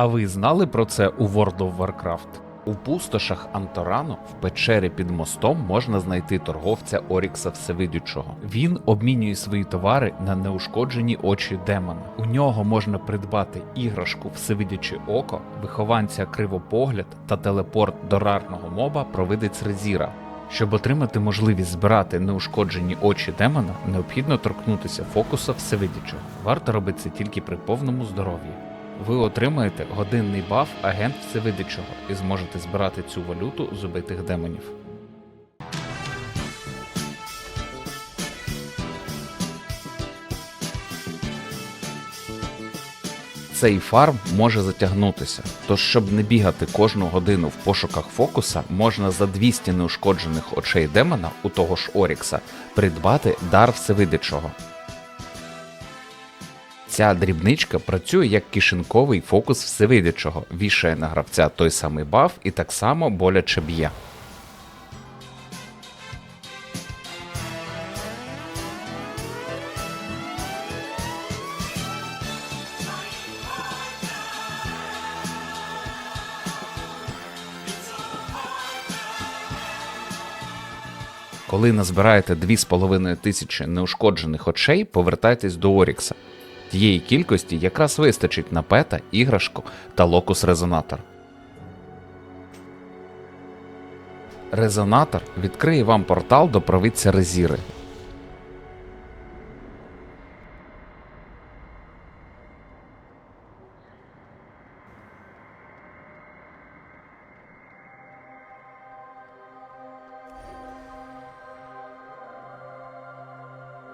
А ви знали про це у World of Warcraft? У пустошах Анторану в печері під мостом можна знайти торговця Орікса Всевидючого. Він обмінює свої товари на неушкоджені очі демона. У нього можна придбати іграшку Всевидяче око, вихованця Кривопогляд та телепорт до рарного моба Провидець Резіра. Щоб отримати можливість збирати неушкоджені очі демона, необхідно торкнутися фокуса Всевидячого. Варто робити це тільки при повному здоров'ї. Ви отримаєте годинний баф агент Всевидячого і зможете збирати цю валюту з убитих демонів. Цей фарм може затягнутися, тож, щоб не бігати кожну годину в пошуках фокуса, можна за 200 неушкоджених очей демона у того ж Орікса придбати дар Всевидячого. Ця дрібничка працює як кишеньковий фокус всевидячого, вішає на гравця той самий баф і так само боляче б'є. Коли назбираєте 2,5 тисячі неушкоджених очей, повертайтесь до Орікса. Тієї кількості якраз вистачить на пета, іграшку та локус резонатор. Резонатор відкриє вам портал до провідця Резіри.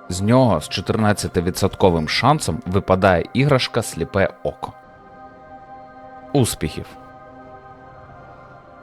З нього з 14% шансом випадає іграшка сліпе око. Успіхів!